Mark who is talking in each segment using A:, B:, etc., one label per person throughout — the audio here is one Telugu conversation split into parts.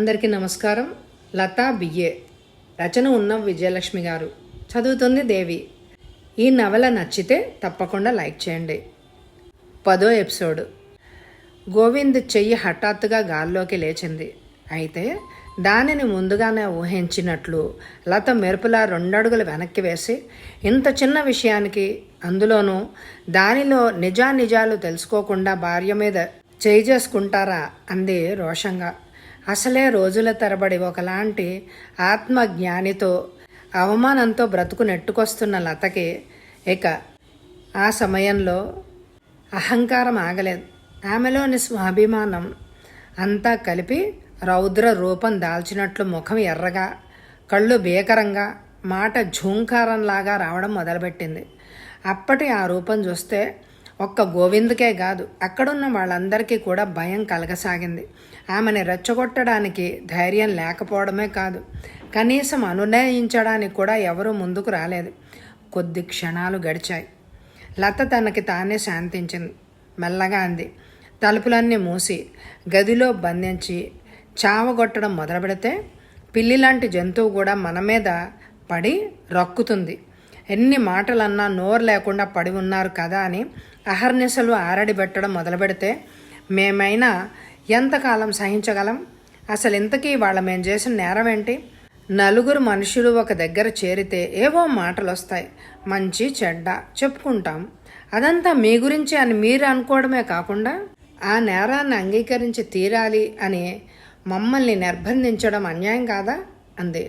A: అందరికీ నమస్కారం. లతా బియ్యే రచన ఉన్న విజయలక్ష్మి గారు. చదువుతుంది దేవి. ఈ నవల నచ్చితే తప్పకుండా లైక్ చేయండి. పదో ఎపిసోడ్. గోవింద్ చెయ్యి హఠాత్తుగా గాల్లోకి లేచింది. అయితే దానిని ముందుగానే ఊహించినట్లు లత మెరుపులా రెండడుగులు వెనక్కి వేసి ఇంత చిన్న విషయానికి అందులోనూ దానిలో నిజానిజాలు తెలుసుకోకుండా భార్య మీద చేయి చేసుకుంటారా అంది రోషంగా. అసలే రోజుల తరబడి ఒకలాంటి ఆత్మజ్ఞానితో అవమానంతో బ్రతుకు నెట్టుకొస్తున్న లతకి ఇక ఆ సమయంలో అహంకారం ఆగలేదు. ఆమెలోని స్వాభిమానం అంతా కలిపి రౌద్ర రూపం దాల్చినట్లు ముఖం ఎర్రగా కళ్ళు భీకరంగా మాట ఝూంకారంలాగా రావడం మొదలుపెట్టింది. అప్పటి ఆ రూపం చూస్తే ఒక్క గోవిందుకే కాదు అక్కడున్న వాళ్ళందరికీ కూడా భయం కలగసాగింది. ఆమెని రెచ్చగొట్టడానికి ధైర్యం లేకపోవడమే కాదు కనీసం అనునయించడానికి కూడా ఎవరూ ముందుకు రాలేదు. కొద్ది క్షణాలు గడిచాయి. లత తనకి తానే శాంతించింది. మెల్లగా అంది తలుపులన్నీ మూసి గదిలో బంధించి చావగొట్టడం మొదలు పెడితే పిల్లి లాంటి జంతువు కూడా మన మీద పడి రక్కుతుంది. ఎన్ని మాటలన్నా నోరు లేకుండా పడి ఉన్నారు కదా అని అహర్నిశలు ఆరడి పెట్టడం మొదలు పెడితే మేమైనా ఎంతకాలం సహించగలం? అసలు ఇంతకీ వాళ్ళ మేము చేసిన నేరం ఏంటి? నలుగురు మనుషులు ఒక దగ్గర చేరితే ఏవో మాటలు వస్తాయి మంచి చెడ్డ చెప్పుకుంటాం. అదంతా మీ గురించి అని మీరు అనుకోవడమే కాకుండా ఆ నేరాన్ని అంగీకరించి తీరాలి అని మమ్మల్ని నిర్బంధించడం అన్యాయం కాదా? అంది.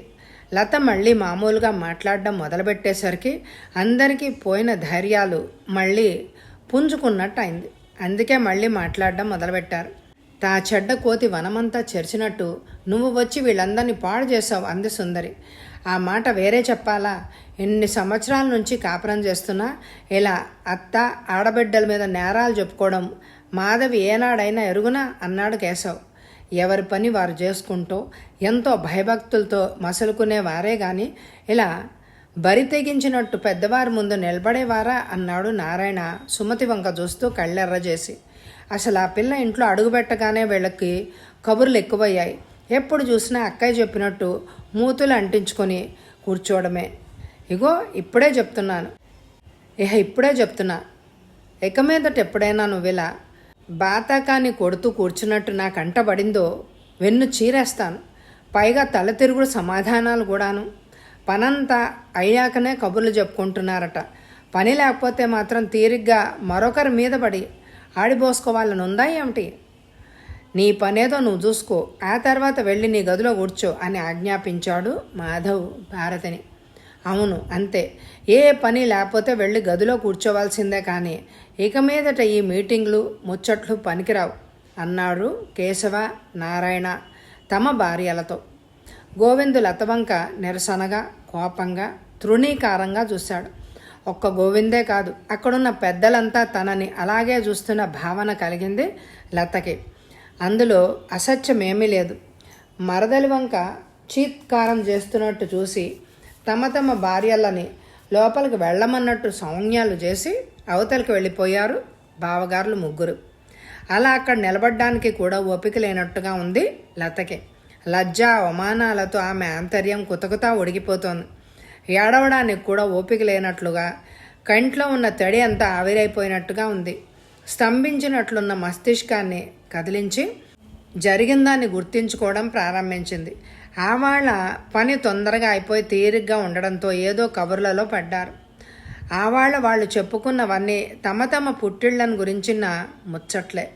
A: లత మళ్ళీ మామూలుగా మాట్లాడడం మొదలుపెట్టేసరికి అందరికీ పోయిన ధైర్యాలు మళ్ళీ పుంజుకున్నట్టు అయింది అందుకే మళ్ళీ మాట్లాడడం మొదలుపెట్టారు. తా చెడ్డ కోతి వనమంతా చెరిచినట్టు నువ్వు వచ్చి వీళ్ళందరినీ పాడు చేసావు అంది సుందరి. ఆ మాట వేరే చెప్పాలా? ఎన్ని సంవత్సరాల నుంచి కాపురం చేస్తున్నా? ఇలా అత్త ఆడబిడ్డల మీద నేరాలు చెప్పుకోవడం మాధవి ఏనాడైనా ఎరుగునా? అన్నాడు కేశవ్. ఎవరి పని వారు చేసుకుంటూ ఎంతో భయభక్తులతో మసలుకునేవారే కానీ ఇలా బరి తెగించినట్టు పెద్దవారి ముందు నిలబడేవారా అన్నాడు నారాయణ సుమతి వంక చూస్తూ కళ్ళెర్ర చేసి. అసలు ఆ పిల్ల ఇంట్లో అడుగుపెట్టగానే వీళ్ళకి కబుర్లు ఎక్కువయ్యాయి. ఎప్పుడు చూసినా అక్కయ్య చెప్పినట్టు మూతులు అంటించుకొని కూర్చోవడమే. ఇగో ఇప్పుడే చెప్తున్నాను. ఇహ ఇప్పుడే చెప్తున్నా. ఇక మీదట ఎప్పుడైనా నువ్వు ఇలా బాతాకాన్ని కొడుతూ కూర్చున్నట్టు నా కంటబడిందో వెన్ను చీరేస్తాను. పైగా తల తిరుగుడు సమాధానాలు కూడాను. పనంతా అయ్యాకనే కబుర్లు చెప్పుకుంటున్నారట. పని లేకపోతే మాత్రం తీరిగ్గా మరొకరి మీద పడి ఆడిపోసుకోవాలని ఉందా ఏమిటి? నీ పనేదో నువ్వు చూసుకో. ఆ తర్వాత వెళ్ళి నీ గదిలో కూర్చో అని ఆజ్ఞాపించాడు మాధవ్ భారతిని. అవును అంతే. ఏ పని లేకపోతే వెళ్ళి గదిలో కూర్చోవాల్సిందే కానీ ఇక మీదట ఈ మీటింగ్లు ముచ్చట్లు పనికిరావు అన్నాడు కేశవ నారాయణ తమ భార్యలతో. గోవిందు లతవంక నిరసనగా కోపంగా తృణీకారంగా చూశాడు. ఒక్క గోవిందే కాదు అక్కడున్న పెద్దలంతా తనని అలాగే చూస్తున్న భావన కలిగింది లతకి. అందులో అసత్యమేమీ లేదు. మరదలి వంక చీత్కారం చేస్తున్నట్టు చూసి తమ తమ భార్యలని లోపలికి వెళ్ళమన్నట్టు సౌన్యాలు చేసి అవతలికి వెళ్ళిపోయారు బావగారులు ముగ్గురు. అలా అక్కడ నిలబడ్డానికి కూడా ఓపిక లేనట్టుగా ఉంది లతకి. లజ్జ అవమానాలతో ఆమె ఆంతర్యం కుతకుతా ఒడిగిపోతోంది. ఏడవడానికి కూడా ఓపిక లేనట్లుగా కంట్లో ఉన్న తడి అంతా ఆవిరైపోయినట్టుగా ఉంది. స్తంభించినట్లున్న మస్తిష్కాన్ని కదిలించి జరిగిందాన్ని గుర్తించుకోవడం ప్రారంభించింది. ఆవాళ్ళ పని తొందరగా అయిపోయి తీరిగ్గా ఉండడంతో ఏదో కబుర్లలో పడ్డారు. ఆవాళ్ళ వాళ్ళు చెప్పుకున్నవన్నీ తమ తమ పుట్టిళ్ళను గురించిన ముచ్చట్లే.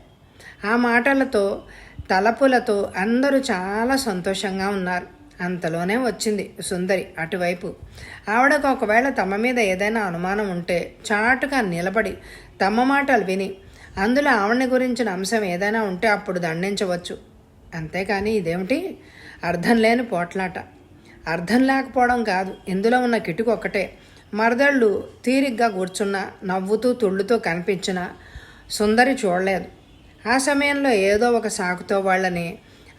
A: ఆ మాటలతో తలపులతో అందరూ చాలా సంతోషంగా ఉన్నారు. అంతలోనే వచ్చింది సుందరి అటువైపు. ఆవిడకు ఒకవేళ తమ మీద ఏదైనా అనుమానం ఉంటే చాటుగా నిలబడి తమ మాటలు విని అందులో ఆవిడని గురించిన అంశం ఏదైనా ఉంటే అప్పుడు దండించవచ్చు. అంతేకాని ఇదేమిటి? అర్థం లేని పోట్లాట. అర్థం లేకపోవడం కాదు ఇందులో ఉన్న కిటుకు ఒక్కటే. మరదళ్ళు తీరిగ్గా కూర్చున్న నవ్వుతూ తుళ్ళుతూ కనిపించిన సుందరి చూడలేదు. ఆ సమయంలో ఏదో ఒక సాకుతో వాళ్ళని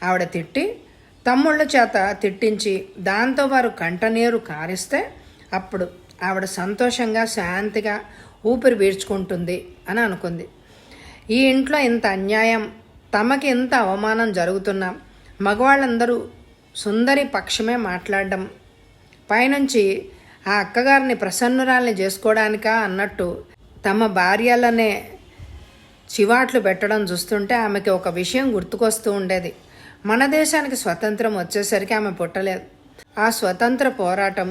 A: ఆవిడ తిట్టి తమ్ముళ్ళ చేత తిట్టించి దాంతో వారు కంటనీరు కారిస్తే అప్పుడు ఆవిడ సంతోషంగా శాంతిగా ఊపిరి పీల్చుకుంటుంది అని అనుకుంది. ఈ ఇంట్లో ఇంత అన్యాయం తమకి ఇంత అవమానం జరుగుతున్నా మగవాళ్ళందరూ సుందరి పక్షమే మాట్లాడడం. పైనుంచి ఆ అక్కగారిని ప్రసన్నురాల్ని చేసుకోవడానికా అన్నట్టు తమ భార్యలనే చివాట్లు పెట్టడం చూస్తుంటే ఆమెకి ఒక విషయం గుర్తుకొస్తూ ఉండేది. మన దేశానికి స్వతంత్రం వచ్చేసరికి ఆమె పుట్టలేదు. ఆ స్వతంత్ర పోరాటం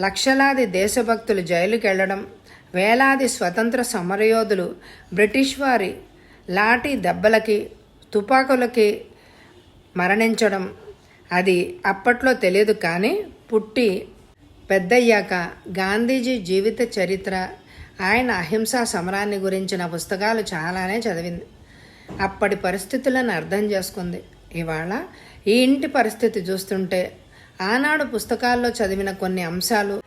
A: లక్షలాది దేశభక్తులు జైలుకి వెళ్ళడం వేలాది స్వతంత్ర సమరయోధులు బ్రిటిష్ వారి లాఠీ దెబ్బలకి తుపాకులకి మరణించడం అది అప్పట్లో తెలియదు కానీ పుట్టి పెద్దయ్యాక గాంధీజీ జీవిత చరిత్ర ఆయన అహింసా సమరాన్ని గురించిన పుస్తకాలు చాలానే చదివింది. అప్పటి పరిస్థితులను అర్థం చేసుకుంది. ఇవాళ ఈ ఇంటి పరిస్థితి చూస్తుంటే ఆనాడు పుస్తకాల్లో చదివిన కొన్ని అంశాలు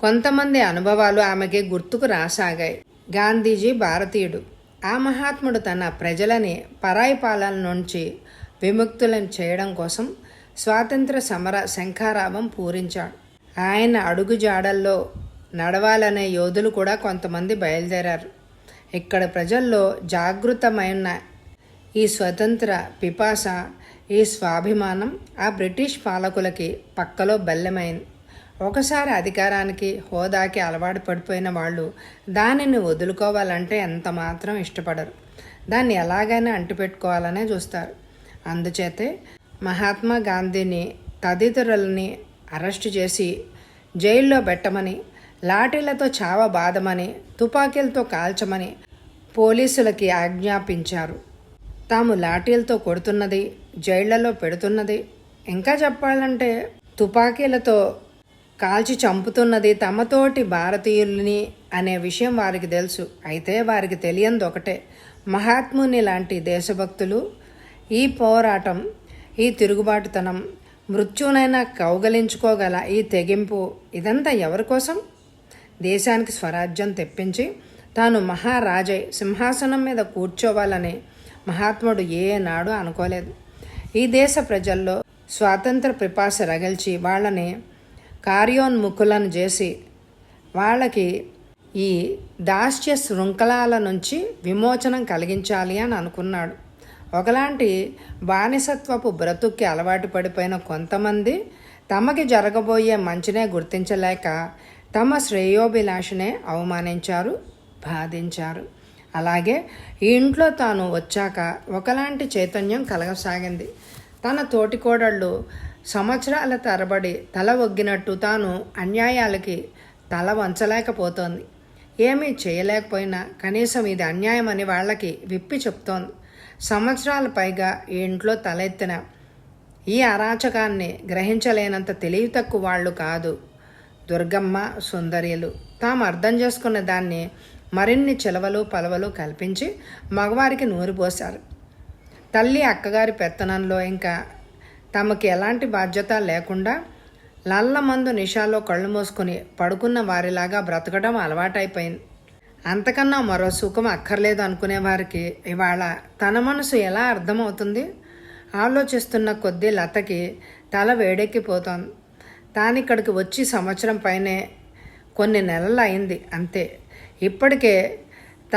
A: కొంతమంది అనుభవాలు ఆమెకి గుర్తుకు రాసాగాయి. గాంధీజీ భారతీయుడు. ఆ మహాత్ముడు తన ప్రజలని పరాయి పాలన నుంచి విముక్తులను చేయడం కోసం స్వాతంత్ర సమర శంఖారావం పూరించాడు. ఆయన అడుగు జాడల్లో నడవాలనే యోధులు కూడా కొంతమంది బయలుదేరారు. ఇక్కడ ప్రజల్లో జాగృతమైన ఈ స్వతంత్ర పిపాస ఈ స్వాభిమానం ఆ బ్రిటిష్ పాలకులకి పక్కలో బల్లెమైంది. ఒకసారి అధికారానికి హోదాకి అలవాటు పడిపోయిన వాళ్ళు దానిని వదులుకోవాలంటే ఎంత మాత్రం ఇష్టపడరు. దాన్ని ఎలాగైనా అంటిపెట్టుకోవాలనే చూస్తారు. అందుచేతే మహాత్మా గాంధీని తదితరులని అరెస్టు చేసి జైల్లో పెట్టమని లాఠీలతో చావ బాధమని తుపాకీలతో కాల్చమని పోలీసులకి ఆజ్ఞాపించారు. తాము లాఠీలతో కొడుతున్నది జైళ్ళలో పెడుతున్నది. ఇంకా చెప్పాలంటే తుపాకీలతో కాల్చి చంపుతున్నది తమతోటి భారతీయుల్ని అనే విషయం వారికి తెలుసు. అయితే వారికి తెలియంది ఒకటే మహాత్ముని లాంటి దేశభక్తులు ఈ పోరాటం ఈ తిరుగుబాటుతనం మృత్యునైనా కౌగలించుకోగల ఈ తెగింపు ఇదంతా ఎవరి కోసం? దేశానికి స్వరాజ్యం తెప్పించి తాను మహారాజై సింహాసనం మీద కూర్చోవాలని మహాత్ముడు ఏ నాడు అనుకోలేదు. ఈ దేశ ప్రజల్లో స్వాతంత్ర పిపాస రగిల్చి వాళ్ళని కార్యోన్ముఖులను చేసి వాళ్ళకి ఈ దాస్య శృంఖలాల నుంచి విమోచనం కలిగించాలి అని అనుకున్నాడు. ఒకలాంటి బానిసత్వపు బ్రతుక్కి అలవాటు పడిపోయిన కొంతమంది తమకి జరగబోయే మంచినే గుర్తించలేక తమ శ్రేయోభిలాషనే అవమానించారు బాధించారు. అలాగే ఈ ఇంట్లో తాను వచ్చాక ఒకలాంటి చైతన్యం కలగసాగింది. తన తోటికోడళ్ళు సంవత్సరాల తరబడి తల ఒగ్గినట్టు తాను అన్యాయాలకి తల వంచలేకపోతోంది. ఏమీ చేయలేకపోయినా కనీసం ఇది అన్యాయం అని వాళ్ళకి విప్పి చెప్తోంది. సంవత్సరాల పైగా ఈ ఇంట్లో తలెత్తిన. ఈ అరాచకాన్ని గ్రహించలేనంత తెలివి తక్కువ వాళ్ళు కాదు దుర్గమ్మ సుందర్యలు. తాము అర్థం చేసుకున్న దాన్ని మరిన్ని చిలవలు పలవలు కల్పించి మగవారికి నూరిపోశారు తల్లి అక్కగారి పెత్తనంలో ఇంకా తమకి ఎలాంటి బాధ్యత లేకుండా లల్లమందు నిషాలో కళ్ళు మూసుకుని పడుకున్న వారిలాగా బ్రతకడం అలవాటైపోయింది. అంతకన్నా మరో సుఖం అక్కర్లేదు అనుకునే వారికి ఇవాళ తన మనసు ఎలా అర్థమవుతుంది? ఆలోచిస్తున్న కొద్దీ లతకి తల వేడెక్కిపోతోంది తానిక్కడికి వచ్చి సంవత్సరం పైనే కొన్ని నెలలు అయింది అంతే. ఇప్పటికే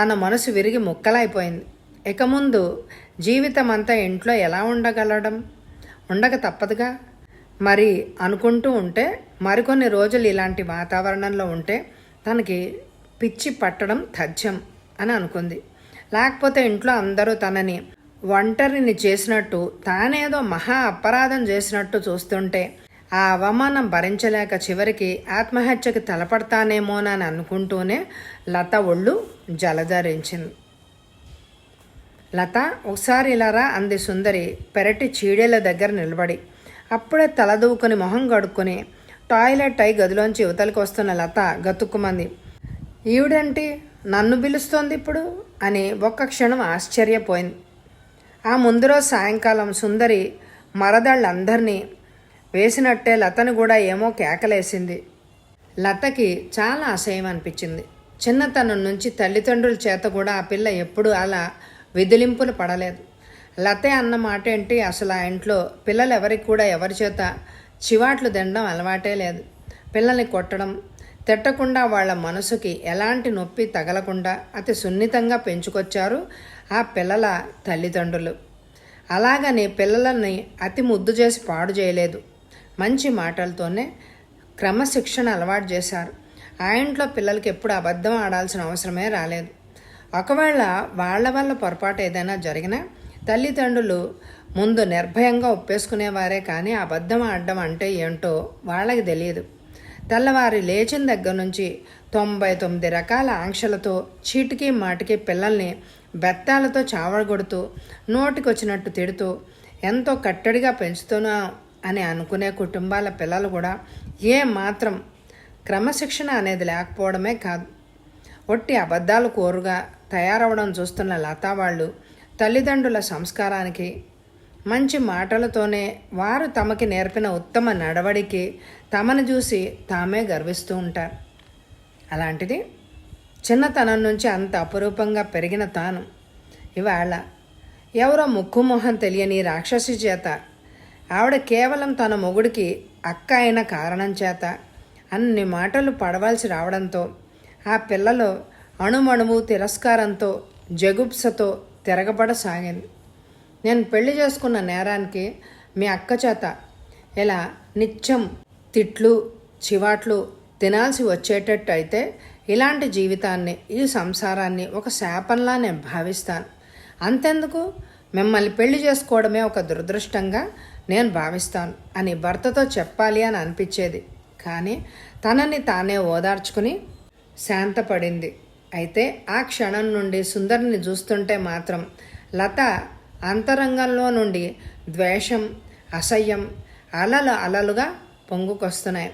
A: తన మనసు విరిగి ముక్కలైపోయింది. ఇక ముందు జీవితం అంతా ఇంట్లో ఎలా ఉండగలడం? ఉండక తప్పదుగా? మరి అనుకుంటూ ఉంటే మరికొన్ని రోజులు ఇలాంటి వాతావరణంలో ఉంటే తనకి పిచ్చి పట్టడం తథ్యం అని అనుకుంది. లేకపోతే ఇంట్లో అందరూ తనని ఒంటరిని చేసినట్టు తానేదో మహా అపరాధం చేసినట్టు చూస్తుంటే ఆ అవమానం భరించలేక చివరికి ఆత్మహత్యకి తలపడతానేమోనని అనుకుంటూనే లత ఒళ్ళు జలధరించింది. లత ఒకసారి ఇలారా అంది సుందరి పెరటి చీడేల దగ్గర నిలబడి. అప్పుడే తలదూకుని మొహం కడుక్కుని టాయిలెట్ అయి గదిలోంచి యువతలకు వస్తున్న లత గతుక్కుమంది. ఈవిడేంటి నన్ను పిలుస్తోంది ఇప్పుడు అని ఒక్క క్షణం ఆశ్చర్యపోయింది. ఆ ముందు రోజు సాయంకాలం సుందరి మరదళ్ళందరినీ వేసినట్టే లతను కూడా ఏమో కేకలేసింది. లతకి చాలా అసహ్యం అనిపించింది. చిన్నతనం నుంచి తల్లిదండ్రుల చేత కూడా ఆ పిల్ల ఎప్పుడూ అలా విదిలింపులు పడలేదు. లతే అన్న మాట ఏంటి? అసలు ఆ ఇంట్లో పిల్లలు ఎవరికి కూడా ఎవరి చేత చివాట్లు తినడం అలవాటే లేదు. పిల్లల్ని కొట్టడం తిట్టకుండా వాళ్ళ మనసుకి ఎలాంటి నొప్పి తగలకుండా అతి సున్నితంగా పెంచుకొచ్చారు ఆ పిల్లల తల్లిదండ్రులు. అలాగని పిల్లలని అతి ముద్దు చేసి పాడు చేయలేదు. మంచి మాటలతోనే క్రమశిక్షణ అలవాటు చేశారు. ఆ ఇంట్లో పిల్లలకి ఎప్పుడు అబద్ధం ఆడాల్సిన అవసరమే రాలేదు. ఒకవేళ వాళ్ళ వల్ల పొరపాటు ఏదైనా జరిగినా తల్లిదండ్రులు ముందు నిర్భయంగా ఒప్పేసుకునేవారే కానీ అబద్ధం ఆడడం అంటే ఏంటో వాళ్ళకి తెలియదు. తెల్లవారి లేచిన దగ్గర నుంచి తొంభై తొమ్మిది రకాల ఆంక్షలతో చీటికి మాటికి పిల్లల్ని బెత్తాలతో చావడగొడుతూ నోటికొచ్చినట్టు తిడుతూ ఎంతో కట్టడిగా పెంచుతున్నా అని అనుకునే కుటుంబాల పిల్లలు కూడా ఏ మాత్రం క్రమశిక్షణ అనేది లేకపోవడమే కాదు. ఒట్టి అబద్ధాలు కోరుగా తయారవడం చూస్తున్న లతా వాళ్ళు తల్లిదండ్రుల సంస్కారానికి మంచి మాటలతోనే వారు తమకి నేర్పిన ఉత్తమ నడవడికి తమను చూసి తామే గర్విస్తూ ఉంటారు. అలాంటిది చిన్నతనం నుంచి అంత అపురూపంగా పెరిగిన తాను. ఇవాళ ఎవరో ముక్కు మొహం తెలియని రాక్షసి చేత ఆవిడ కేవలం తన మొగుడికి అక్క అయిన కారణం చేత అన్ని మాటలు పడవలసి రావడంతో ఆ పిల్లలో అణుమణువు తిరస్కారంతో జగుప్సతో తిరగబడసాగింది. నేను పెళ్ళి చేసుకున్న నేరానికి మీ అక్క చేత ఇలా నిత్యం తిట్లు చివాట్లు తినాల్సి వచ్చేటట్టు అయితే ఇలాంటి జీవితాన్ని ఈ సంసారాన్ని ఒక శాపంలా నేను భావిస్తాను. అంతెందుకు? మిమ్మల్ని పెళ్ళి చేసుకోవడమే ఒక దురదృష్టంగా నేను భావిస్తాను అని భర్తతో చెప్పాలి అని అనిపించేది. కానీ తనని తానే ఓదార్చుకుని శాంతపడింది. అయితే ఆ క్షణం నుండి సుందర్ని చూస్తుంటే మాత్రం లత అంతరంగంలో నుండి ద్వేషం అసహ్యం అలలు అలలుగా పొంగుకొస్తున్నాయి.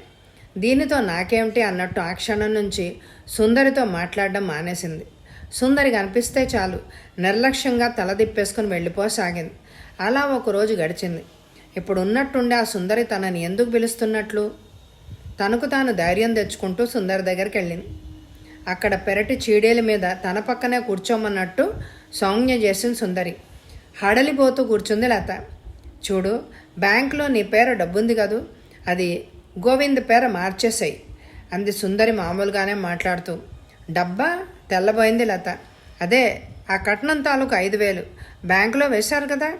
A: దీనితో నాకేమిటి అన్నట్టు ఆ క్షణం నుంచి సుందరితో మాట్లాడడం మానేసింది. సుందరి కనిపిస్తే చాలు నిర్లక్ష్యంగా తలదిప్పేసుకుని వెళ్ళిపోసాగింది. అలా ఒక రోజు గడిచింది. ఇప్పుడు ఉన్నట్టుండి ఆ సుందరి తనని ఎందుకు పిలుస్తున్నట్లు? తనకు తాను ధైర్యం తెచ్చుకుంటూ సుందరి దగ్గరికి వెళ్ళింది. అక్కడ పెరటి చీడేల మీద తన పక్కనే కూర్చోమన్నట్టు సౌజ్ఞ చేసింది సుందరి. హడలిపోతూ కూర్చుంది లత. చూడు బ్యాంకులో నీ పేర డబ్బుంది కదూ. అది గోవింద్ పేర మార్చేసాయి. అంది సుందరి మామూలుగానే మాట్లాడుతూ. డబ్బా? తెల్లబోయింది లత. అదే ఆ కట్నం తాలూకు ఐదు వేలు. బ్యాంకులో వేశారు కదా.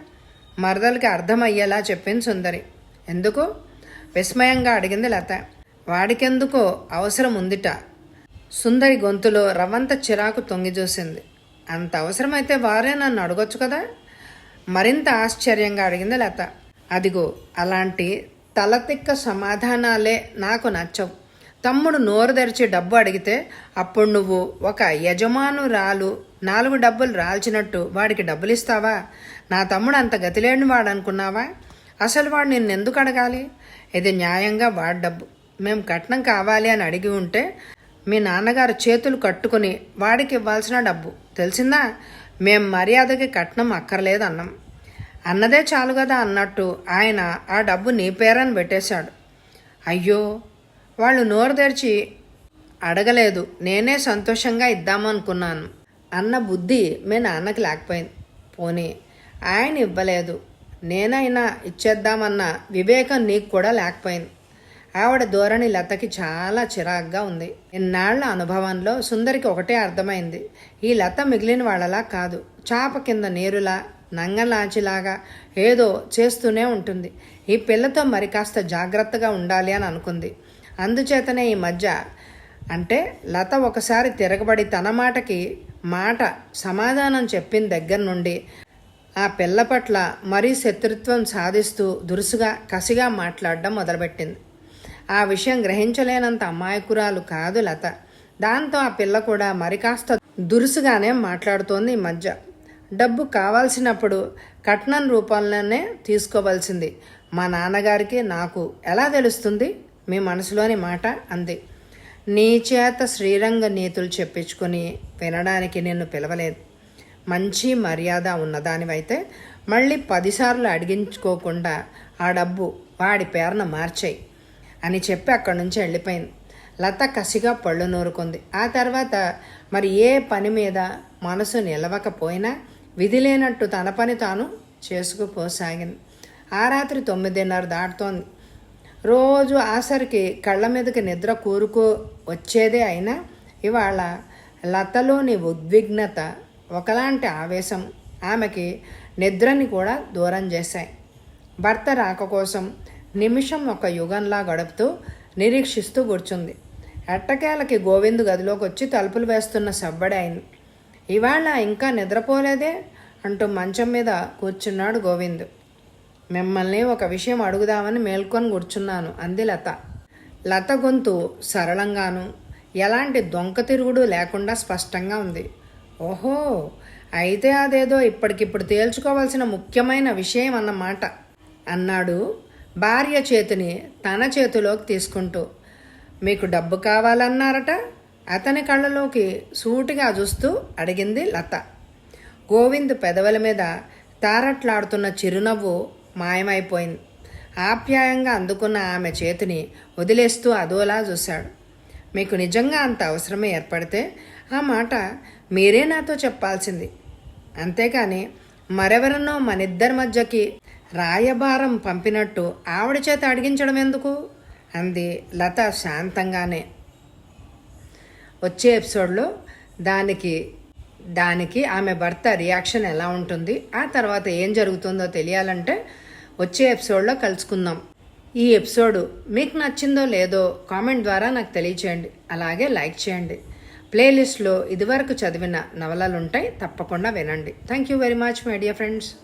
A: మరదలకి అర్థమయ్యేలా చెప్పింది సుందరి. ఎందుకు? విస్మయంగా అడిగింది లత. వాడికెందుకో అవసరం ఉందిట. సుందరి గొంతులో రవంత చిరాకు తొంగి చూసింది. అంత అవసరమైతే వారే నన్ను అడగొచ్చు కదా? మరింత ఆశ్చర్యంగా అడిగింది లత. అదిగో అలాంటి తలతిక్క సమాధానాలే నాకు నచ్చవు. తమ్ముడు నోరు తెరిచి డబ్బు అడిగితే అప్పుడు నువ్వు ఒక యజమానురాలు నాలుగు డబ్బులు రాల్చినట్టు వాడికి డబ్బులు ఇస్తావా నా తమ్ముడు అంత గతిలేని వాడు అనుకున్నావా అసలు వాడు నిన్ను ఎందుకు అడగాలి? ఇది న్యాయంగా వాడి డబ్బు. మేము కట్నం కావాలి అని అడిగి ఉంటే మీ నాన్నగారు చేతులు కట్టుకుని వాడికి ఇవ్వాల్సిన డబ్బు. తెలిసిందా? మేం మర్యాదకి కట్నం అక్కర్లేదు అన్నాం అన్నదే చాలు కదా అన్నట్టు ఆయన ఆ డబ్బు నీ పేరని పెట్టేశాడు అయ్యో వాళ్ళు నోరు తెరిచి అడగలేదు. నేనే సంతోషంగా ఇద్దామనుకున్నాను. అన్న బుద్ధి మీ నాన్నకి లేకపోయింది. పోనీ ఆయన ఇవ్వలేదు. నేనైనా ఇచ్చేద్దామన్న వివేకం నీకు కూడా లేకపోయింది. ఆవిడ ధోరణి లతకి చాలా చిరాగ్గా ఉంది. ఇన్నాళ్ళ అనుభవంలో సుందరికి ఒకటే అర్థమైంది. ఈ లత మిగిలిన వాళ్ళలా కాదు. చాప కింద నేరులా నంగలాచిలాగా ఏదో చేస్తూనే ఉంటుంది. ఈ పిల్లతో మరి కాస్త జాగ్రత్తగా ఉండాలి అని అనుకుంది. అందుచేతనే ఈ మధ్య అంటే లత ఒకసారి తిరగబడి తన మాటకి మాట సమాధానం చెప్పిన దగ్గర నుండి ఆ పిల్ల పట్ల మరీ శత్రుత్వం సాధిస్తూ దురుసుగా కసిగా మాట్లాడడం మొదలుపెట్టింది. ఆ విషయం గ్రహించలేనంత అమాయకురాలు కాదు లత. దాంతో ఆ పిల్ల కూడా మరి కాస్త దురుసుగానే మాట్లాడుతోంది ఈ మధ్య. డబ్బు కావాల్సినప్పుడు కట్నం రూపంలోనే తీసుకోవాల్సింది. మా నాన్నగారికి నాకు ఎలా తెలుస్తుంది? మీ మనసులోని మాట అంది. నీ చేత శ్రీరంగ నీతులు చెప్పించుకొని వినడానికి నిన్ను పిలవలేదు. మంచి మర్యాద ఉన్నదానివైతే మళ్ళీ పదిసార్లు అడిగించుకోకుండా ఆ డబ్బు వాడి పేరున మార్చేయి. అని చెప్పి అక్కడి నుంచి వెళ్ళిపోయింది. లత కసిగా పళ్ళు నూరుకుంది. ఆ తర్వాత మరి ఏ పని మీద మనసు నిలవకపోయినా విధి లేనట్టు తన పని తాను చేసుకుపోసాగింది. ఆ రాత్రి తొమ్మిదిన్నర దాటుతోంది. రోజు ఆసరికి కళ్ళ మీదకి నిద్ర కూరుకో వచ్చేదే అయినా ఇవాళ లతలోని ఉద్విగ్నత ఒకలాంటి ఆవేశం ఆమెకి నిద్రని కూడా దూరం చేశాయి. భర్త రాక కోసం నిమిషం ఒక యుగంలా గడుపుతూ నిరీక్షిస్తూ కూర్చుంది. ఎట్టకేలకి గోవిందు గదిలోకి వచ్చి తలుపులు వేస్తున్న సబ్బడి అయింది. ఇవాళ ఇంకా నిద్రపోలేదే? అంటూ మంచం మీద కూర్చున్నాడు గోవింద్. మిమ్మల్ని ఒక విషయం అడుగుదామని మేల్కొని కూర్చున్నాను అంది లత. లత గొంతు సరళంగాను ఎలాంటి దొంక తిరుగుడు లేకుండా స్పష్టంగా ఉంది. ఓహో అయితే అదేదో ఇప్పటికిప్పుడు తేల్చుకోవాల్సిన ముఖ్యమైన విషయం అన్నమాట అన్నాడు భార్య చేతిని తన చేతిలోకి తీసుకుంటూ మీకు డబ్బు కావాలన్నారట? అతని కళ్ళలోకి సూటిగా చూస్తూ అడిగింది లత. గోవింద్ పెదవుల మీద తారట్లాడుతున్న చిరునవ్వు మాయమైపోయింది. ఆప్యాయంగా అందుకున్న ఆమె చేతిని వదిలేస్తూ అదోలా చూశాడు. మీకు నిజంగా అంత అవసరమే ఏర్పడితే ఆ మాట మీరే నాతో చెప్పాల్సింది. అంతేకాని మరెవరన్నో మనిద్దరి మధ్యకి రాయబారం పంపినట్టు ఆవిడ చేత అడిగించడం ఎందుకు? అంది లత శాంతంగానే. వచ్చే ఎపిసోడ్లో దానికి దానికి ఆమె భర్త రియాక్షన్ ఎలా ఉంటుంది ఆ తర్వాత ఏం జరుగుతుందో తెలియాలంటే వచ్చే ఎపిసోడ్లో కలుసుకుందాం. ఈ ఎపిసోడ్ మీకు నచ్చిందో లేదో కామెంట్ ద్వారా నాకు తెలియచేయండి. అలాగే లైక్ చేయండి. ప్లేలిస్ట్లో ఇదివరకు చదివిన నవలలు ఉంటాయి తప్పకుండా వినండి. Thank you very much my dear friends.